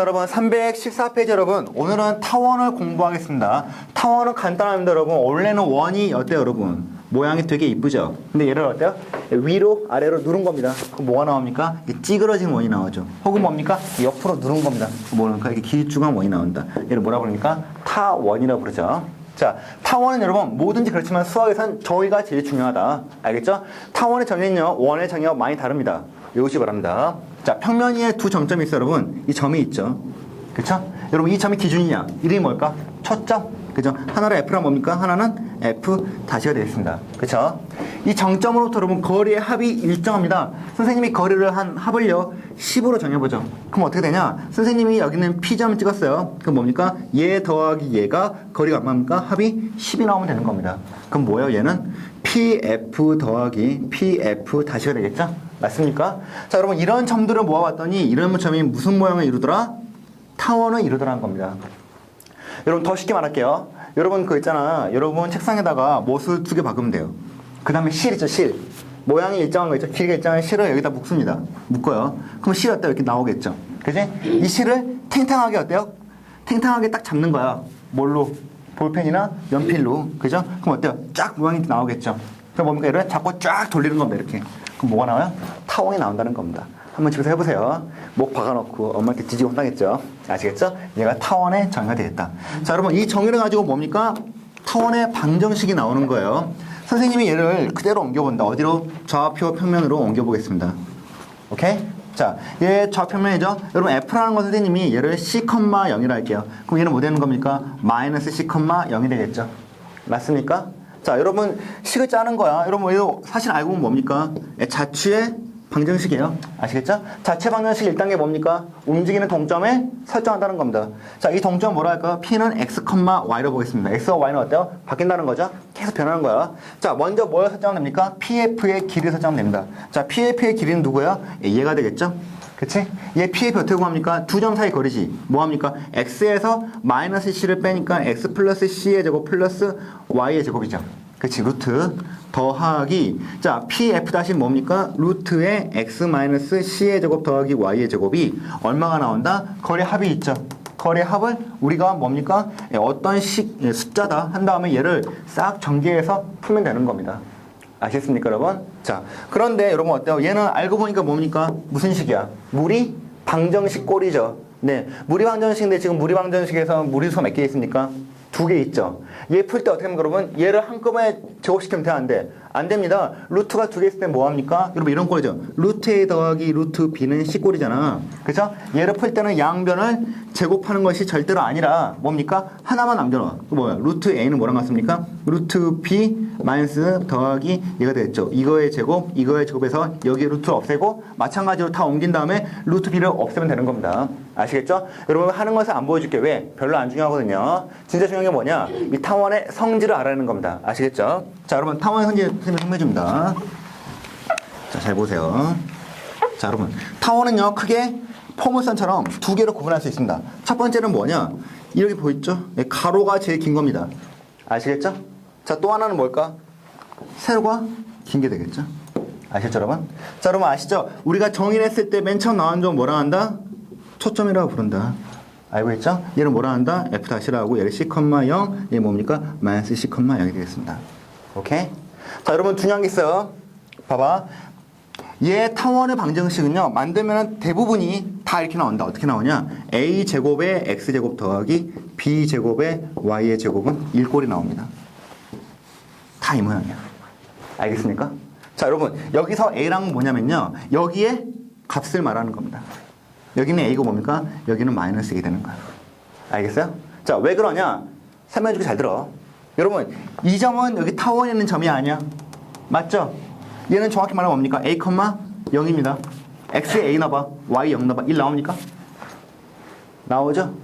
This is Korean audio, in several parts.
여러분. 314페이지 여러분. 오늘은 타원을 공부하겠습니다. 타원은 간단합니다, 여러분. 원래는 원이 어때요, 여러분? 모양이 되게 이쁘죠? 근데 얘를 어때요? 위로, 아래로 누른 겁니다. 그럼 뭐가 나옵니까? 이 찌그러진 원이 나오죠. 혹은 뭡니까? 옆으로 누른 겁니다. 뭐랄까? 이게 길쭉한 원이 나온다. 얘를 뭐라 부르니까? 타원이라고 부르죠. 자, 타원은 여러분 뭐든지 그렇지만 수학에선 정의가 제일 중요하다. 알겠죠? 타원의 정의는요, 원의 정의와 많이 다릅니다. 외우시 기 바랍니다. 자, 평면 위에 두 점점이 있어요, 여러분. 이 점이 있죠. 그쵸? 여러분, 이 점이 기준이냐? 이름이 뭘까? 초점. 그죠? 하나는 F란 뭡니까? 하나는 F 다시가 되겠습니다. 그쵸? 이 정점으로부터 여러분 거리의 합이 일정합니다. 선생님이 거리를 한 합을요 10으로 정해보죠. 그럼 어떻게 되냐? 선생님이 여기는 P점을 찍었어요. 그럼 뭡니까? 얘 더하기 얘가 거리가 얼마입니까? 합이 10이 나오면 되는 겁니다. 그럼 뭐예요? 얘는 PF 더하기 PF 다시가 되겠죠? 맞습니까? 자 여러분 이런 점들을 모아봤더니 이런 점이 무슨 모양을 이루더라? 타원을 이루더라는 겁니다. 여러분 더 쉽게 말할게요. 여러분 그 있잖아. 여러분 책상에다가 못을 두 개 박으면 돼요. 그 다음에 실 있죠 실. 모양이 일정한 거 있죠. 길이가 일정한 실을 여기다 묶습니다. 묶어요. 그럼 실이 어때요? 이렇게 나오겠죠. 그지? 이 실을 탱탱하게 어때요? 탱탱하게 딱 잡는 거야. 뭘로? 볼펜이나 연필로. 그죠? 그럼 어때요? 쫙 모양이 나오겠죠. 그럼 뭡니까? 이를 자꾸 쫙 돌리는 겁니다. 이렇게. 그럼 뭐가 나와요? 타원이 나온다는 겁니다. 한번 집에서 해보세요. 목 박아놓고 엄마한테 뒤지고 혼나겠죠. 아시겠죠? 얘가 타원의 정의가 되겠다. 자, 여러분 이 정의를 가지고 뭡니까? 타원의 방정식이 나오는 거예요. 선생님이 얘를 그대로 옮겨본다. 어디로? 좌표 평면으로 옮겨보겠습니다. 오케이? 자, 얘 좌표면이죠? 여러분 F라는 건 선생님이 얘를 C, 0이라 할게요. 그럼 얘는 뭐 되는 겁니까? 마이너스 C, 0이 되겠죠? 맞습니까? 자, 여러분 식을 짜는 거야. 여러분 이거 사실 알고 보면 뭡니까? 얘 자취의 방정식이에요. 아시겠죠? 자체 방정식 1단계 뭡니까? 움직이는 동점에 설정한다는 겁니다. 자, 이 동점 뭐라 할까요? P는 X, Y로 보겠습니다. X와 Y는 어때요? 바뀐다는 거죠? 계속 변하는 거야. 자, 먼저 뭘 설정하면 됩니까? PF의 길이 설정하면 됩니다. 자, PF의 길이는 누구예요? 예, 얘가 되겠죠? 그치? 얘 PF 어떻게 구합니까? 두 점 사이 거리지. 뭐 합니까? X에서 마이너스 C를 빼니까 X 플러스 C의 제곱 플러스 Y의 제곱이죠. 그치? 루트. 더하기 자 pf 다시 뭡니까 루트의 x 마이너스 c의 제곱 더하기 y의 제곱이 얼마가 나온다 거리 합이 있죠 거리 합을 우리가 뭡니까 예, 어떤 식 예, 숫자다 한 다음에 얘를 싹 전개해서 풀면 되는 겁니다 아시겠습니까 여러분? 자 그런데 여러분 어때요? 얘는 알고 보니까 뭡니까? 무슨 식이야? 물이 방정식 꼴이죠. 네 물이 방정식인데 지금 물이 방정식에서 무리수가 몇 개 있습니까? 두 개 있죠. 얘 풀 때 어떻게 하면 여러분? 얘를 한꺼번에 제곱시키면 되는데 안 됩니다. 루트가 두 개 있을 때 뭐 합니까? 여러분 이런 꼴이죠. 루트 A 더하기 루트 B는 C꼴이잖아. 그죠? 얘를 풀 때는 양변을 제곱하는 것이 절대로 아니라 뭡니까? 하나만 남겨놔. 그 뭐야? 루트 A는 뭐랑 같습니까? 루트 B 마이너스 더하기 얘가 되겠죠. 이거의 제곱, 이거의 제곱에서 여기 루트 없애고 마찬가지로 다 옮긴 다음에 루트 B를 없애면 되는 겁니다. 아시겠죠? 여러분 하는 것을 안 보여줄게. 왜? 별로 안 중요하거든요. 진짜 중요한 게 뭐냐? 이 타원의 성질을 알아내는 겁니다. 아시겠죠? 자, 여러분 타원의 성질 설명해줍니다. 자, 잘 보세요. 자, 여러분 타원은요 크게 포물선처럼 두 개로 구분할 수 있습니다. 첫 번째는 뭐냐? 이렇게 보이죠? 네, 가로가 제일 긴 겁니다. 아시겠죠? 자, 또 하나는 뭘까? 세로가 긴 게 되겠죠? 아시죠, 여러분? 자, 여러분 아시죠? 우리가 정의를 했을 때 맨 처음 나온 점 뭐라 한다? 초점이라고 부른다. 알고 있죠? 얘를 뭐라 한다? F 다시라고 얘를 C, 0, 얘 뭡니까? 마이너스 C, 0이 되겠습니다. 오케이? 자, 여러분 중요한 게 있어요. 봐봐. 얘 타원의 방정식은요, 만들면 대부분이 다 이렇게 나온다. 어떻게 나오냐? A 제곱에 X 제곱 더하기 B 제곱에 Y의 제곱은 1꼴이 나옵니다. 다 이 모양이야. 알겠습니까? 자, 여러분, 여기서 A랑 뭐냐면요, 여기에 값을 말하는 겁니다. 여기는 A가 뭡니까? 여기는 마이너스 1이 되는 거야. 알겠어요? 자, 왜 그러냐? 설명해주기 잘 들어. 여러분, 이 점은 여기 타원에 있는 점이 아니야. 맞죠? 얘는 정확히 말하면 뭡니까? A, 0입니다. X에 A 넣어봐. Y 0 넣어봐. 1 나옵니까? 나오죠?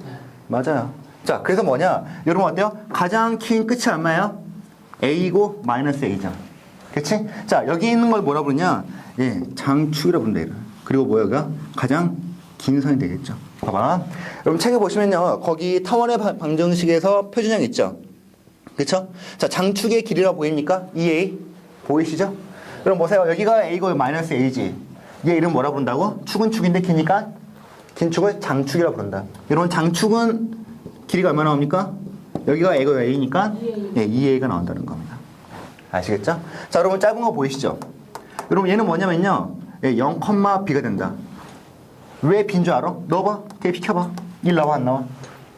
맞아요. 자, 그래서 뭐냐? 여러분 어때요? 가장 긴 끝이 얼마예요? A고 마이너스 A죠. 그치? 자, 여기 있는 걸 뭐라 부르냐? 예, 장축이라 부른다. 그리고 뭐야 가? 가장 긴 선이 되겠죠. 봐봐. 여러분 책에 보시면요. 거기 타원의 방- 방정식에서 표준형 있죠. 그쵸? 자, 장축의 길이라 보입니까? EA. 보이시죠? 그럼 보세요. 여기가 A고 마이너스 A지. 얘 이름 뭐라 부른다고? 축은 축인데 기니까 긴 축을 장축이라고 부른다. 여러분 장축은 길이가 얼마 나옵니까? 여기가 A가 A니까 예, 2A가 나온다는 겁니다. 아시겠죠? 자, 여러분 짧은 거 보이시죠? 여러분 얘는 뭐냐면요. 예, 0,B가 된다. 왜 B인 줄 알아? 넣어봐. 걔 비켜봐. 1 나와 안 나와?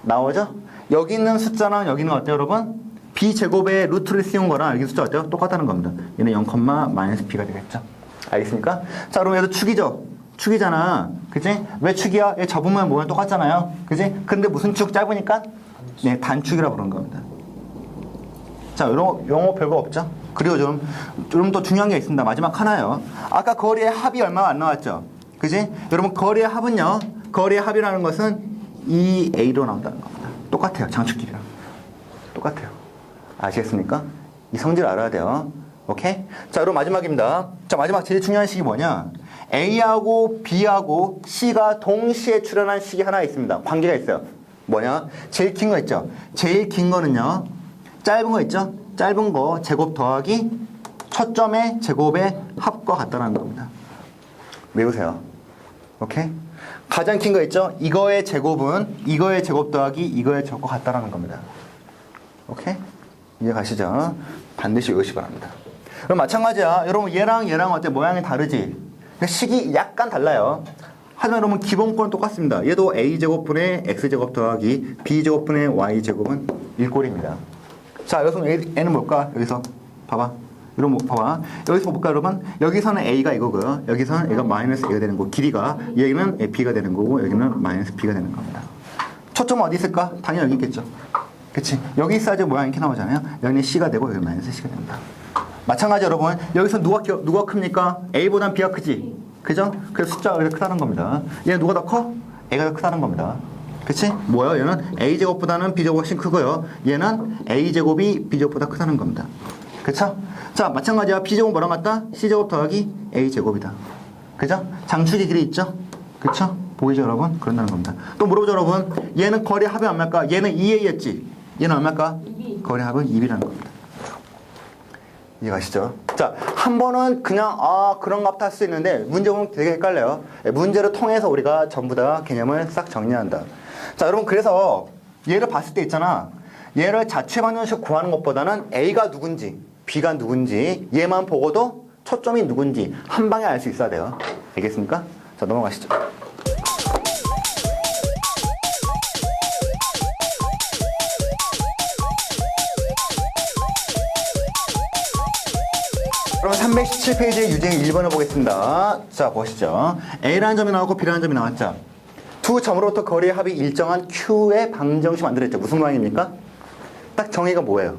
나오죠? 여기 있는 숫자랑 여기 있는 거 어때요 여러분? B 제곱의 루트를 씌운 거랑 여기 숫자 어때요? 똑같다는 겁니다. 얘는 0, 마이너스 B가 되겠죠? 알겠습니까? 자, 그럼 얘도 축이죠? 축이잖아. 그지? 왜 축이야? 얘 접으면 뭐랑 똑같잖아요. 그지? 근데 무슨 축 짧으니까? 네, 단축이라고 부르는 겁니다. 자, 요런, 영어 별거 없죠? 그리고 좀, 좀 더 중요한 게 있습니다. 마지막 하나요. 아까 거리의 합이 얼마가 안 나왔죠? 그지? 여러분, 거리의 합은요, 거리의 합이라는 것은 2A로 나온다는 겁니다. 똑같아요. 장축끼리랑. 똑같아요. 아시겠습니까? 이 성질 알아야 돼요. 오케이? 자, 그럼 마지막입니다. 자, 마지막 제일 중요한 식이 뭐냐? A하고 B하고 C가 동시에 출현한 식이 하나 있습니다. 관계가 있어요. 뭐냐? 제일 긴 거 있죠? 제일 긴 거는요. 짧은 거 있죠? 짧은 거 제곱 더하기 첫 점의 제곱의 합과 같다는 겁니다. 외우세요. 오케이? 가장 긴거 있죠? 이거의 제곱은 이거의 제곱 더하기 이거의 제곱과 같다는 겁니다. 오케이? 이해 가시죠? 반드시 외우시기 바랍니다. 그럼 마찬가지야. 여러분 얘랑 얘랑 어때? 모양이 다르지? 식이 약간 달라요. 하지만 여러분 기본권은 똑같습니다. 얘도 a제곱분의 x제곱 더하기 b제곱분의 y제곱은 1꼴입니다. 자, 여기서 N은 뭘까? 여기서 봐봐. 이런 뭐 봐봐. 여기서 볼까 여러분? 여기서는 A가 이거고요. 여기서는 A가 마이너스 A가 되는 거고 길이가 여기는 B가 되는 거고 여기는 마이너스 B가 되는 겁니다. 초점은 어디 있을까? 당연히 여기 있겠죠. 그치? 여기 있어야지 모양이 이렇게 나오잖아요. 여기는 C가 되고 여기 마이너스 C가 됩니다. 마찬가지 여러분. 여기서 누가 겨- 누가 큽니까? A보단 B가 크지. 그죠? 그래서 숫자가 이렇게 크다는 겁니다. 얘는 누가 더 커? A가 더 크다는 겁니다. 그치? 뭐야? 얘는 A제곱보다는 B제곱이 훨씬 크고요. 얘는 A제곱이 B제곱보다 크다는 겁니다. 그쵸? 자, 마찬가지야. B제곱 뭐랑 같다? C제곱 더하기 A제곱이다. 그죠? 장축의 길이 있죠? 그쵸? 보이죠, 여러분? 그런다는 겁니다. 또 물어보죠, 여러분. 얘는 거리 합이 얼마일까? 얘는 2A였지? 얘는 얼마일까? 거리 합은 2B라는 겁니다. 이해가시죠? 자, 한 번은 그냥 아 그런 값도 할수 있는데 문제 보면 되게 헷갈려요. 예, 문제를 통해서 우리가 전부 다 개념을 싹 정리한다. 자, 여러분 그래서 얘를 봤을 때 있잖아. 얘를 자체 방정식 구하는 것보다는 A가 누군지, B가 누군지 얘만 보고도 초점이 누군지 한 방에 알 수 있어야 돼요. 알겠습니까? 자, 넘어가시죠. 그럼 317페이지의 유제 1번을 보겠습니다. 자, 보시죠. A라는 점이 나왔고 B라는 점이 나왔죠. 두 점으로부터 거리의 합이 일정한 Q의 방정식 만들었죠. 무슨 모양입니까? 딱 정의가 뭐예요?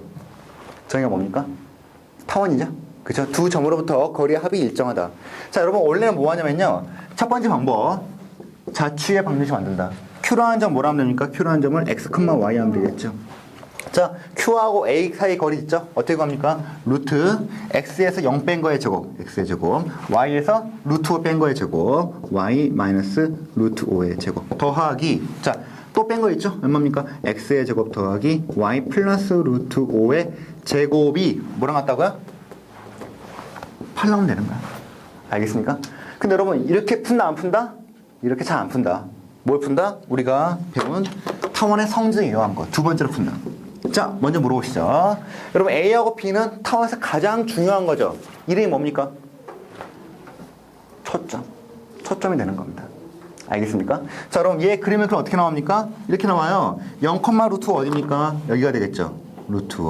정의가 뭡니까? 타원이죠? 그죠? 두 점으로부터 거리의 합이 일정하다. 자, 여러분, 원래는 뭐 하냐면요. 첫 번째 방법. 자취의 방정식 만든다. Q라는 점 뭐라 하면 됩니까? Q라는 점을 X, Y 하면 되겠죠. 자, Q하고 A 사이 거리 있죠? 어떻게 구합니까? 루트 X에서 0 뺀 거의 제곱, X의 제곱, Y에서 루트 5 뺀 거의 제곱, Y 마이너스 루트 5의 제곱. 더하기, 자, 또 뺀 거 있죠? 얼마입니까? X의 제곱 더하기 Y 플러스 루트 5의 제곱이 뭐랑 같다고요? 8 나오면 되는 거야. 알겠습니까? 근데 여러분, 이렇게 푼다, 안 푼다? 이렇게 잘 안 푼다. 뭘 푼다? 우리가 배운 타원의 성질에 의한 거. 두 번째로 푼다. 자, 먼저 물어보시죠. 여러분, A하고 B는 타원에서 가장 중요한 거죠. 이름이 뭡니까? 초점. 초점이 되는 겁니다. 알겠습니까? 자, 그럼 얘 그림을 그럼 어떻게 나옵니까? 이렇게 나와요. 0, 루트 어디입니까? 여기가 되겠죠. 루트.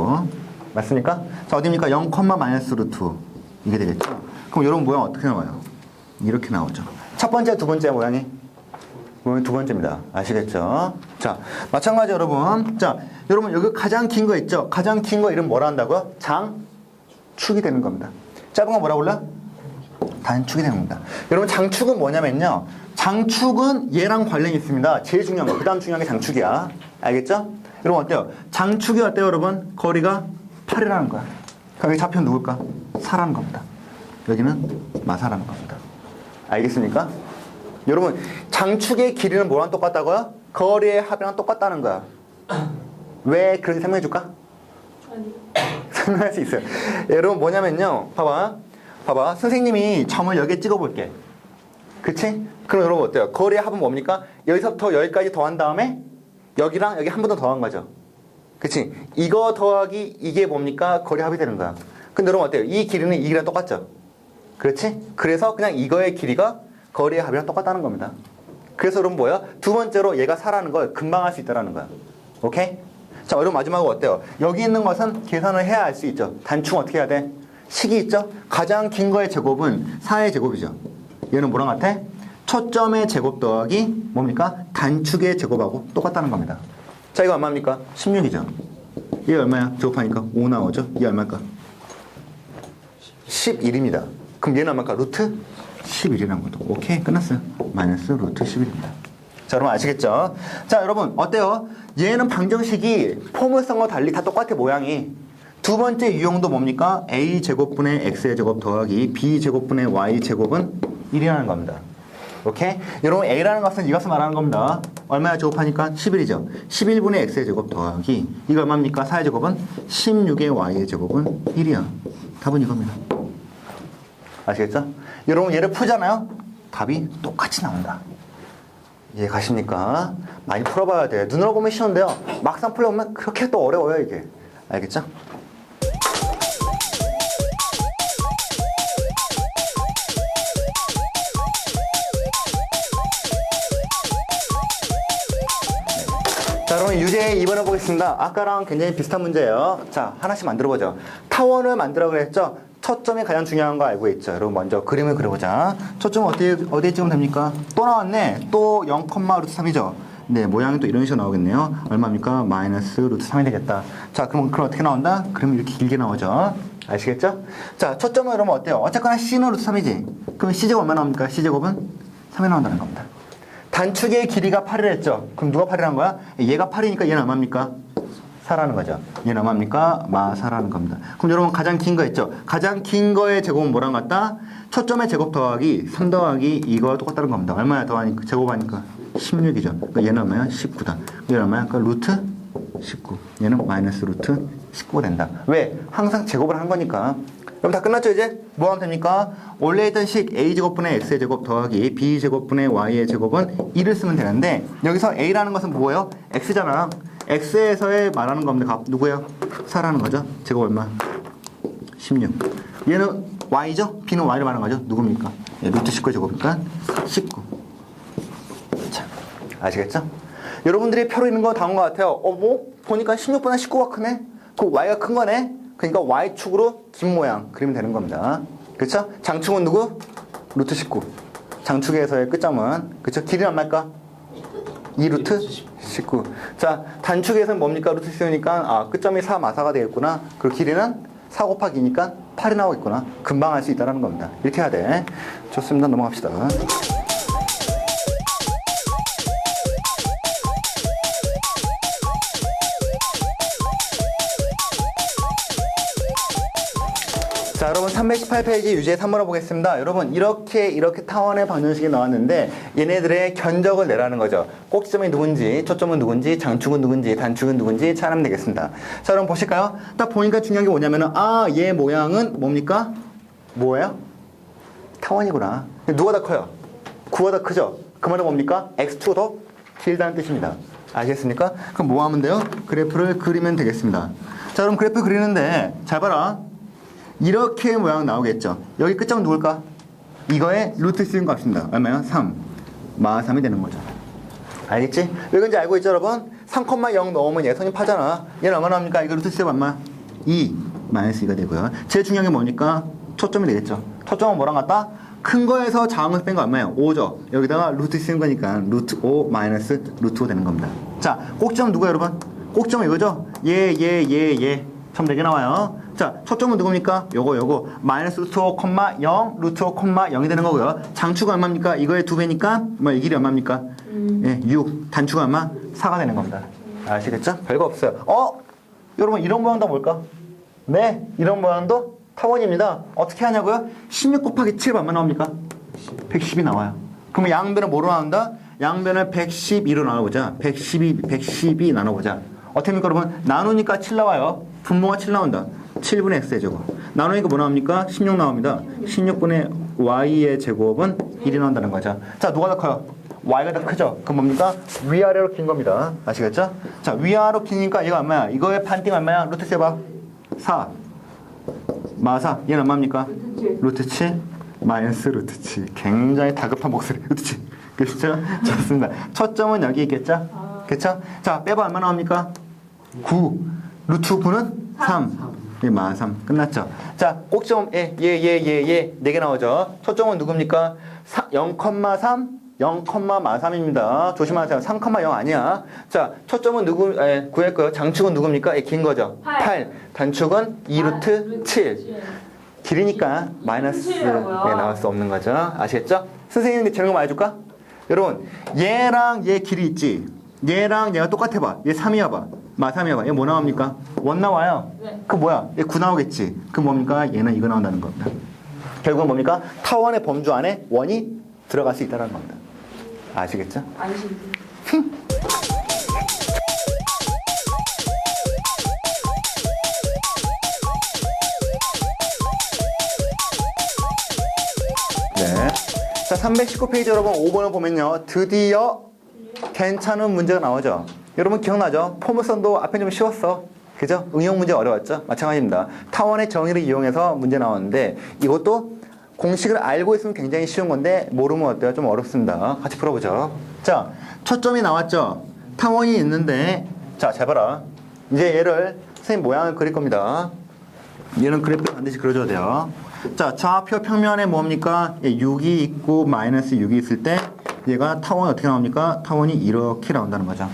맞습니까? 자, 어디입니까? 0, 마이너스 루트. 이게 되겠죠. 그럼 여러분 모양 어떻게 나와요? 이렇게 나오죠. 첫 번째, 두 번째 모양이 모양이 두 번째입니다. 아시겠죠? 자, 마찬가지 여러분. 자, 여러분 여기 가장 긴 거 있죠? 가장 긴 거 이름 뭐라 한다고요? 장축이 되는 겁니다. 짧은 거 뭐라 불러? 단축이 되는 겁니다. 여러분 장축은 뭐냐면요. 장축은 얘랑 관련이 있습니다. 제일 중요한 거. 그 다음 중요한 게 장축이야. 알겠죠? 여러분 어때요? 장축이 어때요 여러분? 거리가 8이라는 거야. 그럼 여기 좌표는 누굴까? 사라는 겁니다. 여기는 마사라는 겁니다. 알겠습니까? 여러분 장축의 길이는 뭐랑 똑같다고요? 거리의 합이랑 똑같다는 거야. 왜 그렇게 설명해 줄까? 설명할 수 있어요. 여러분 뭐냐면요. 봐봐. 봐봐. 선생님이 점을 여기에 찍어 볼게. 그치? 그럼 여러분 어때요? 거리의 합은 뭡니까? 여기서부터 여기까지 더한 다음에 여기랑 여기 한 번 더 더한 거죠. 그치? 이거 더하기 이게 뭡니까? 거리 합이 되는 거야. 근데 여러분 어때요? 이 길이는 이 길이랑 똑같죠? 그렇지? 그래서 그냥 이거의 길이가 거리의 합이랑 똑같다는 겁니다. 그래서 여러분 뭐야? 두 번째로 얘가 4라는 걸 금방 할 수 있다는 거야. 오케이? 자, 여러분 마지막으로 어때요? 여기 있는 것은 계산을 해야 알 수 있죠. 단축 어떻게 해야 돼? 식이 있죠? 가장 긴 거의 제곱은 4의 제곱이죠. 얘는 뭐랑 같아? 초점의 제곱 더하기 뭡니까? 단축의 제곱하고 똑같다는 겁니다. 자, 이거 얼마입니까? 16이죠. 이게 얼마야? 제곱하니까 5 나오죠? 이게 얼마일까? 11입니다. 그럼 얘는 얼마일까? 루트 11이라는 것도. 오케이, 끝났어요. 마이너스 루트 11입니다. 자, 여러분 아시겠죠? 자, 여러분 어때요? 얘는 방정식이 포물선과 달리 다 똑같아 모양이. 두 번째 유형도 뭡니까? a 제곱분의 x의 제곱 더하기 b 제곱분의 y 제곱은 1이라는 겁니다. 오케이? 여러분 a라는 것은 이것을 말하는 겁니다. 얼마야 제곱하니까 11이죠. 11분의 x의 제곱 더하기 이거 얼마입니까? 4의 제곱은 16의 y의 제곱은 1이야. 답은 이겁니다. 아시겠죠? 여러분 얘를 풀잖아요. 답이 똑같이 나온다. 이해 가십니까? 많이 풀어봐야 돼. 눈으로 보면 쉬운데요. 막상 풀려보면 그렇게 또 어려워요 이게. 알겠죠? 그러면 유제 2번을 보겠습니다. 아까랑 굉장히 비슷한 문제예요. 자, 하나씩 만들어보죠. 타원을 만들어 그랬죠? 초점이 가장 중요한 거 알고 있죠. 여러분 먼저 그림을 그려보자. 초점 어디에, 어디에 찍으면 됩니까? 또 나왔네. 또 0, 루트 3이죠. 네, 모양이 또 이런 식으로 나오겠네요. 얼마입니까? 마이너스 루트 3이 되겠다. 자, 그럼 그럼 어떻게 나온다? 그럼 이렇게 길게 나오죠. 아시겠죠? 자, 초점은 여러분 어때요? 어쨌거나 C는 루트 3이지. 그럼 C제곱 얼마 나옵니까? C제곱은 3이 나온다는 겁니다. 단축의 길이가 8을 했죠. 그럼 누가 8이란 거야? 얘가 8이니까 얘는 얼마입니까? 4라는 거죠. 얘는 얼마입니까? 마 4라는 겁니다. 그럼 여러분 가장 긴 거 있죠? 가장 긴 거의 제곱은 뭐랑 같다? 초점의 제곱 더하기 3 더하기 이거 똑같다는 겁니다. 얼마야 더하니까 제곱하니까 16이죠. 그러니까 얘는 얼마야? 19다. 얘는 얼마야? 그러니까 루트 19. 얘는 마이너스 루트 19가 된다. 왜? 항상 제곱을 한 거니까. 그럼 다 끝났죠 이제? 뭐 하면 됩니까? 원래 있던 식 a제곱분의 x의 제곱 더하기 b제곱분의 y의 제곱은 1을 쓰면 되는데 여기서 a라는 것은 뭐예요? x잖아. x에서의 말하는 겁니다. 값 누구예요? 4라는 거죠. 제곱 얼마? 16. 얘는 y죠? b는 y를 말하는 거죠. 누굽니까? 예, 루트 19 제곱이니까 19. 자, 아시겠죠? 여러분들이 표로 있는 거다온것 같아요. 어, 뭐? 보니까 16보다 19가 크네? 그 y가 큰 거네? 그러니까 y축으로 긴 모양 그리면 되는 겁니다. 그렇죠? 장축은 누구? 루트 19. 장축에서의 끝점은 그렇죠? 길이는 얼마일까? 2루트 19. 자, 단축에서는 뭡니까? 루트 19니까 아, 끝점이 4 마사가 되겠구나. 그리고 길이는 4 곱하기니까 8이 나오겠구나. 금방 할 수 있다는 겁니다. 이렇게 해야 돼. 좋습니다. 넘어갑시다. 자, 여러분 318페이지 유제 3번을 보겠습니다. 여러분 이렇게 이렇게 타원의 방정식이 나왔는데 얘네들의 견적을 내라는 거죠. 꼭지점이 누군지, 초점은 누군지, 장축은 누군지, 단축은 누군지 찾으면 되겠습니다. 자, 여러분 보실까요? 딱 보니까 중요한 게 뭐냐면은 아, 얘 모양은 뭡니까? 뭐예요? 타원이구나. 누가 더 커요? 9가 더 크죠? 그 말은 뭡니까? x2가 더 길다는 뜻입니다. 아시겠습니까? 그럼 뭐 하면 돼요? 그래프를 그리면 되겠습니다. 자, 그럼 그래프 그리는데 잘 봐라. 이렇게 모양 나오겠죠. 여기 끝점 누굴까? 이거의 루트 쓰는 값입니다. 얼마야? 3. 마 3이 되는 거죠. 알겠지? 왜 그런지 알고 있죠, 여러분? 3,0 넣으면 얘 선입하잖아. 얘는 얼마나 합니까? 이거 루트 쓰면 얼마? 2. 마이너스 2가 되고요. 제일 중요한 게 뭐니까? 초점이 되겠죠. 초점은 뭐랑 같다? 큰 거에서 작은 것뺀 거 얼마예요? 5죠. 여기다가 루트 쓰는 거니까 루트 5 마이너스 루트 5 되는 겁니다. 자, 꼭지점 누구야, 여러분? 꼭지점 이거죠? 얘, 얘, 얘, 얘. 처음 4개 나와요. 자, 초점은 누굽니까? 요거, 요거. 마이너스 루트 5, 0, 루트 5, 0이 되는 거고요. 장축은 얼마입니까? 이거의 두 배니까, 뭐, 이 길이 얼마입니까? 예, 6. 단축은 얼마? 4가 되는 겁니다. 아시겠죠? 별거 없어요. 어? 여러분, 이런 모양도 뭘까? 네, 이런 모양도 타원입니다. 어떻게 하냐고요? 16 곱하기 7 얼마 나옵니까? 110이 나와요. 그러면 양변은 뭐로 나온다? 양변을 112로 나눠보자. 112, 112 나눠보자. 어떻게 합니까, 여러분? 나누니까 7 나와요. 분모가 7 나온다. 7분의 x의 제곱. 나누니까 뭐 나옵니까? 16 나옵니다. 16분의 y의 제곱은 1이 나온다는 거죠. 자, 누가 더 커요? y가 더 크죠? 그럼 뭡니까? 위아래로 긴 겁니다. 아시겠죠? 자, 위아래로 기니까 이거 얼마야? 이거의 판띵 얼마야? 루트 세봐. 4. 마사. 얘는 얼마입니까? 루트 7. 마이너스 루트 7. 굉장히 다급한 목소리. 루트 7. 그렇죠? 좋습니다. 초점은 여기 있겠죠? 그렇죠? 자, 빼봐 얼마 나옵니까? 9. 루트 9는 3. 이 마흔 3. 끝났죠? 자, 꼭점 예, 예, 예, 예, 예. 4개 나오죠? 초점은 누굽니까? 0,3, 0,3입니다. 조심하세요. 3,0 아니야. 자, 초점은 누구, 에, 구했고요. 장축은 누굽니까? 예, 긴 거죠? 팔. 8. 단축은 2 루트 7. 길이니까 마이너스 네, 칠이라고요? 나올 수 없는 거죠. 아시겠죠? 선생님이 재는 거 말해줄까? 여러분, 얘랑 얘 길이 있지? 얘랑 얘가 똑같아 봐. 얘 3이야 봐. 마 3이야 봐. 얘 뭐 나옵니까? 원 나와요. 네. 그 뭐야? 얘 9 나오겠지? 그 뭡니까? 얘는 이거 나온다는 겁니다. 결국은 뭡니까? 타원의 범주 안에 원이 들어갈 수 있다는 겁니다. 아시겠죠? 네. 자, 319페이지 여러분 5번을 보면요. 드디어 괜찮은 문제가 나오죠. 여러분 기억나죠? 포물선도 앞에 좀 쉬웠어. 그죠? 응용 문제 어려웠죠? 마찬가지입니다. 타원의 정의를 이용해서 문제 나왔는데 이것도 공식을 알고 있으면 굉장히 쉬운 건데 모르면 어때요? 좀 어렵습니다. 같이 풀어보죠. 자, 초점이 나왔죠? 타원이 있는데 자, 잘 봐라. 이제 얘를 선생님 모양을 그릴 겁니다. 얘는 그래프 반드시 그려줘야 돼요. 자, 좌표 평면에 뭡니까? 예, 6이 있고 마이너스 6이 있을 때 얘가 타원이 어떻게 나옵니까? 타원이 이렇게 나온다는 거죠.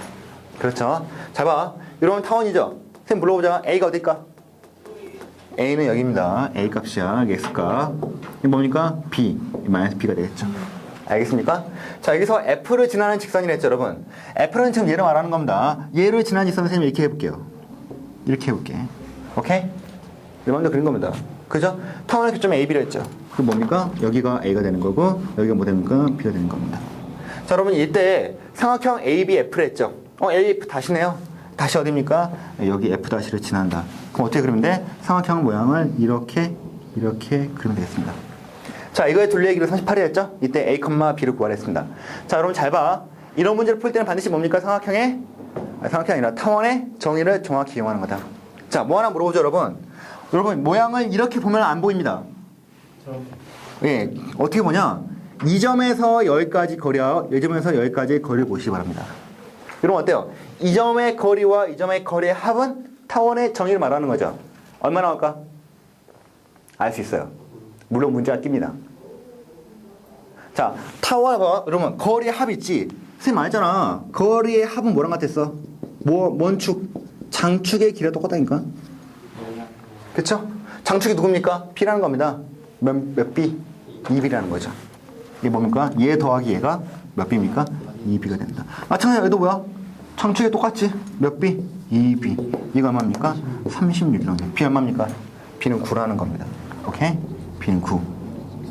그렇죠. 자 봐. 이러면 타원이죠. 선생님 물어보자. A가 어딜까? A는 여기입니다. A 값이야. X값. 이게 뭡니까? B. 마이너스 B가 되겠죠. 알겠습니까? 자, 여기서 F를 지나는 직선이랬죠, 여러분. F는 지금 얘를 말하는 겁니다. 얘를 지나는 직선 선생님 이렇게 해볼게요. 이렇게 해볼게. 오케이? 내 마음대로 그린 겁니다. 그죠? 타원의 교점 AB를 했죠. 그 뭡니까? 여기가 A가 되는 거고, 여기가 뭐 됩니까? B가 되는 겁니다. 자, 여러분, 이때 삼각형 AB, F를 했죠. 어, A, F 다시네요. 다시 어디입니까? 여기 F 다시를 지난다. 그럼 어떻게 그리면 돼? 삼각형 모양을 이렇게, 이렇게 그리면 되겠습니다. 자, 이거의 둘리 얘기를 38이 했죠? 이때 A, B를 구하랬습니다. 자, 여러분 잘 봐. 이런 문제를 풀 때는 반드시 뭡니까? 삼각형의, 아, 삼각형이 아니라 타원의 정의를 정확히 이용하는 거다. 자, 뭐 하나 물어보죠, 여러분. 여러분, 모양을 이렇게 보면 안 보입니다. 예, 어떻게 보냐? 이 점에서 여기까지 거리와 이 점에서 여기까지 거리를 보시기 바랍니다. 여러분 어때요? 이 점의 거리와 이 점의 거리의 합은 타원의 정의를 말하는 거죠. 얼마 나올까? 알 수 있어요. 물론 문제가 낍니다. 자, 타원과 여러분 거리의 합 있지? 선생님 말했잖아. 거리의 합은 뭐랑 같았어? 뭐, 뭔 축? 장축의 길이 똑같다니까? 그쵸? 장축이 누굽니까? P라는 겁니다. 몇, 몇 B? 2B라는 거죠. 이게 뭡니까? 얘 더하기 얘가 몇 B입니까? 2B가 된다. 마찬가지로 얘도 뭐야? 장축이 똑같지? 몇 B? 2B. 이거 얼마입니까? 36이라는 게. B 얼마입니까? B는 9라는 겁니다. 오케이? B는 9.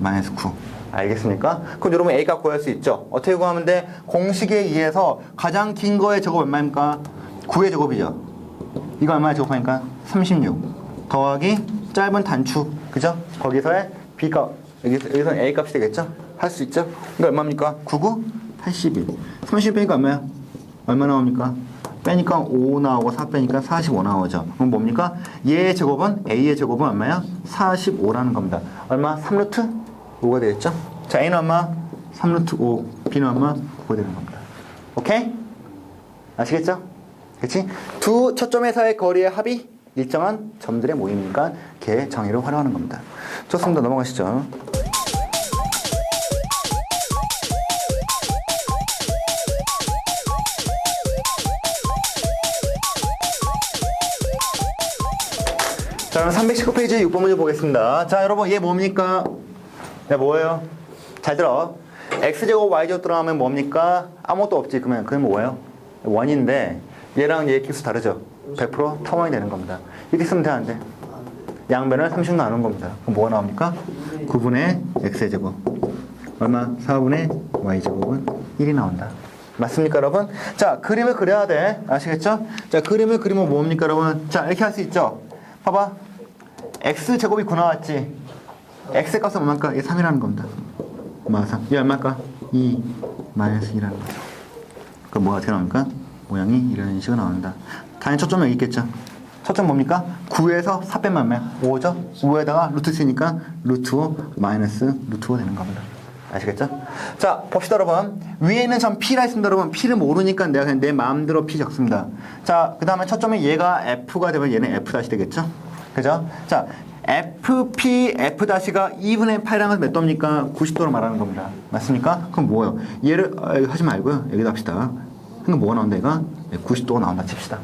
마이너스 9. 알겠습니까? 그럼 여러분 A값 구할 수 있죠? 어떻게 구하면 돼? 공식에 의해서 가장 긴 거의 제곱 얼마입니까? 9의 제곱이죠. 이거 얼마에 제곱하니까? 36. 더하기 짧은 단축. 그죠? 거기서의 B값. 여기서, 여기서 A 값이 되겠죠? 할 수 있죠? 이거 얼마입니까? 99? 81. 30 빼니까 얼마야? 얼마 나옵니까? 빼니까 5 나오고 4 빼니까 45 나오죠. 그럼 뭡니까? 얘의 제곱은 A의 제곱은 얼마야? 45라는 겁니다. 얼마? 3루트 5가 되겠죠? 자, A는 얼마? 3루트 5. B는 얼마? 9가 되는 겁니다. 오케이? 아시겠죠? 그치? 두 초점에서의 거리의 합이 일정한 점들의 모임이니까 걔 정의를 활용하는 겁니다. 좋습니다. 넘어가시죠. 자, 그럼 319페이지 6번 문제 보겠습니다. 자, 여러분, 얘 뭡니까? 야, 뭐예요? 잘 들어. x제곱 y제곱 들어가면 뭡니까? 아무것도 없지. 그러면, 그러면 뭐예요? 원인데, 얘랑 얘 값수 다르죠? 100% 타원이 되는 겁니다. 이렇게 쓰면 돼, 안 돼? 양변을 30 나누는 겁니다. 그럼 뭐가 나옵니까? 9분의 x제곱. 얼마? 4분의 y제곱은 1이 나온다. 맞습니까, 여러분? 자, 그림을 그려야 돼. 아시겠죠? 자, 그림을 그리면 뭡니까, 여러분? 자, 이렇게 할 수 있죠? 봐봐. X제곱이 9 나왔지? x의 값은 얼마일까? 이게 3이라는 겁니다. 마 3. 이 얼마일까? 2 마이너스 2라는 거죠. 그럼 뭐가 어떻게 나옵니까? 모양이 이런 식으로 나온다. 당연히 초점 여기 있겠죠. 초점 뭡니까? 9에서 4 빼면 얼마야? 5죠? 5에다가 루트 쓰니까 루트 5 마이너스 루트 5 되는 겁니다. 아시겠죠? 자, 봅시다, 여러분. 위에 있는 점 P라 했습니다, 여러분. P를 모르니까 내가 그냥 내 마음대로 P 적습니다. 자, 그 다음에 초점이 얘가 F가 되면 얘는 F 되겠죠? 그죠? 자, FP, F-가 2분의 8이라는 것은 몇 도입니까? 90도로 말하는 겁니다. 맞습니까? 그럼 뭐예요? 얘를, 아, 하지 말고요. 여기다 합시다. 그럼 뭐가 나온다, 얘가? 90도가 나온다 칩시다.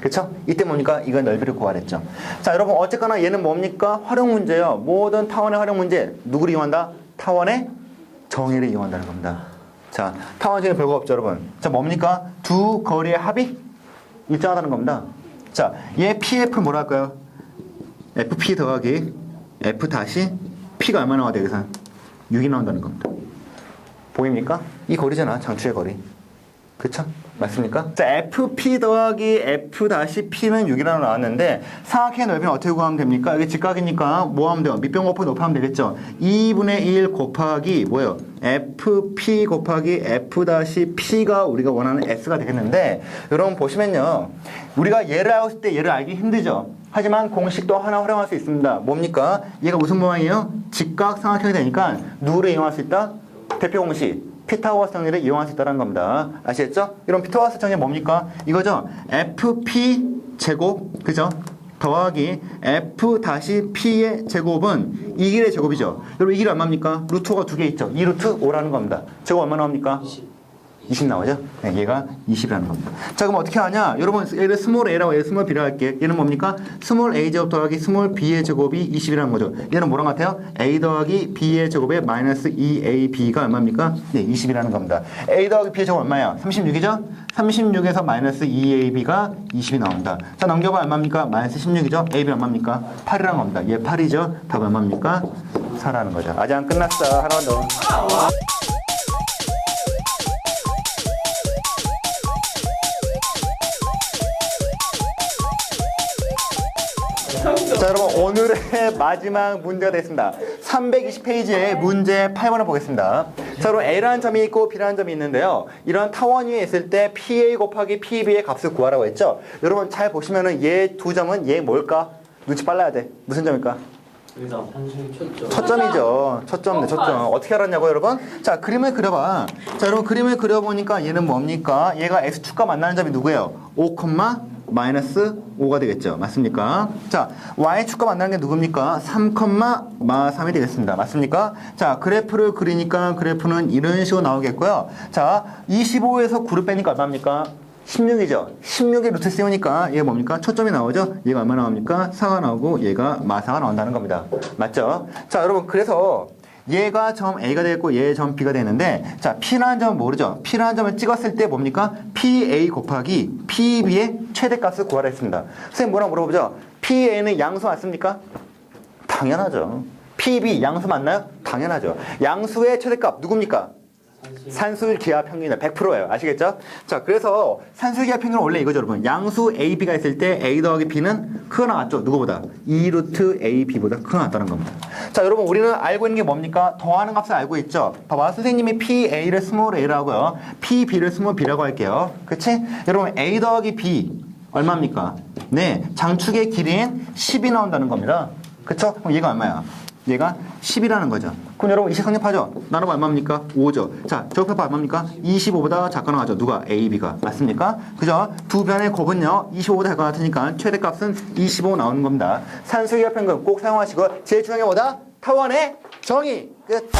그쵸? 이때 뭡니까? 이건 넓이를 구하랬죠. 자, 여러분, 어쨌거나 얘는 뭡니까? 활용 문제예요. 모든 타원의 활용 문제. 누구를 이용한다? 타원의 정의를 이용한다는 겁니다. 자, 타원 중에 별거 없죠, 여러분. 자, 뭡니까? 두 거리의 합이 일정하다는 겁니다. 자, 얘 PF 뭐라 할까요? FP 더하기 F 다시 P가 얼마 나와야 돼, 여기서? 6이 나온다는 겁니다. 보입니까? 이 거리잖아, 장추의 거리. 그쵸? 맞습니까? 자, FP 더하기 F 다시 P는 6이라고 나왔는데 사각의 넓이는 어떻게 구하면 됩니까? 이게 직각이니까 뭐 하면 돼요? 밑변 곱하기 높하면 되겠죠? 2분의 1 곱하기 뭐예요? FP 곱하기 F 다시 P가 우리가 원하는 S가 되겠는데 여러분 보시면요. 우리가 얘를 알고 있을 때 얘를 알기 힘들죠? 하지만 공식도 하나 활용할 수 있습니다. 뭡니까? 얘가 무슨 모양이에요? 직각 삼각형이 되니까 누구를 이용할 수 있다? 대표 공식. 피타고라스 정리를 이용할 수 있다는 겁니다. 아시겠죠? 이런 피타고라스 정리 뭡니까? 이거죠. FP 제곱 그죠? 더하기 F 다시 P의 제곱은 이 길의 제곱이죠. 여러분 이 길이 얼마입니까? 루트가 두 개 있죠. 2 루트 5라는 겁니다. 제곱 얼마 나옵니까? 20 나오죠? 네, 얘가 20이라는 겁니다. 자, 그럼 어떻게 하냐? 여러분, 얘를 스몰 a라고 얘를 스몰 b라고 할게. 얘는 뭡니까? 스몰 a 제곱 더하기 스몰 b의 제곱이 20이라는 거죠. 얘는 뭐랑 같아요? a 더하기 b의 제곱에 마이너스 2ab가 얼마입니까? 네, 20이라는 겁니다. a 더하기 b의 제곱 얼마야? 36이죠? 36에서 마이너스 2ab가 20이 나온다. 자, 넘겨봐 얼마입니까? 마이너스 16이죠? ab 얼마입니까? 8이라는 겁니다. 얘 8이죠? 답 얼마입니까? 4라는 거죠. 아직 안 끝났어. 하나만 더. 여러분 오늘의 마지막 문제가 되겠습니다 320페이지의 문제 8번을 보겠습니다 자 여러분 A라는 점이 있고 B라는 점이 있는데요 이런 타원 위에 있을 때 PA 곱하기 PB의 값을 구하라고 했죠 여러분 잘 보시면은 얘 두 점은 얘 뭘까? 눈치 빨라야 돼 무슨 점일까? 여기다 한술 쳤죠. 첫 점이죠. 첫 점, 네, 첫 점. 어떻게 알았냐고, 여러분? 자, 그림을 그려봐. 자, 여러분, 그림을 그려보니까 얘는 뭡니까? 얘가 X축과 만나는 점이 누구예요? 5, 마이너스 5가 되겠죠. 맞습니까? 자, Y축과 만나는 게 누굽니까? 3, 마 3이 되겠습니다. 맞습니까? 자, 그래프를 그리니까 그래프는 이런 식으로 나오겠고요. 자, 25에서 9를 빼니까 얼마입니까? 16이죠. 16에 루트 씌우니까 얘가 뭡니까? 초점이 나오죠? 얘가 얼마 나옵니까? 4가 나오고 얘가 마사가 나온다는 겁니다. 맞죠? 자, 여러분, 그래서 얘가 점 A가 되겠고 얘 점 B가 되는데 자, P라는 점은 모르죠? P라는 점을 찍었을 때 뭡니까? PA 곱하기 PB의 최대값을 구하라 했습니다. 선생님 뭐라고 물어보죠? PA는 양수 맞습니까? 당연하죠. PB 양수 맞나요? 당연하죠. 양수의 최대값 누굽니까? 산술 기하 평균이다. 100%예요. 아시겠죠? 자, 그래서 산술 기하 평균은 원래 이거죠, 여러분. 양수 AB가 있을 때 A 더하기 B는 크게 나왔죠. 누구보다? 2루트 AB보다 크게 나왔다는 겁니다. 자, 여러분, 우리는 알고 있는 게 뭡니까? 더하는 값을 알고 있죠? 봐봐. 선생님이 PA를 스몰 a라고 하고요. PB를 스몰 b라고 할게요. 그치? 여러분, A 더하기 B 얼마입니까? 네. 장축의 길이인 10이 나온다는 겁니다. 그쵸? 그럼 얘가 얼마야? 얘가 10이라는 거죠. 그럼 여러분 이식 상립하죠? 나눠봐 얼마입니까? 5죠. 자, 저격파 얼마입니까? 25보다 작거나 하죠. 누가? A, B가. 맞습니까? 그죠? 두 변의 곱은요. 25보다 작거나 같으니까 최대값은 25 나오는 겁니다. 산수기하 평균 꼭 사용하시고 제일 중요한 게 뭐다? 타원의 정의. 끝.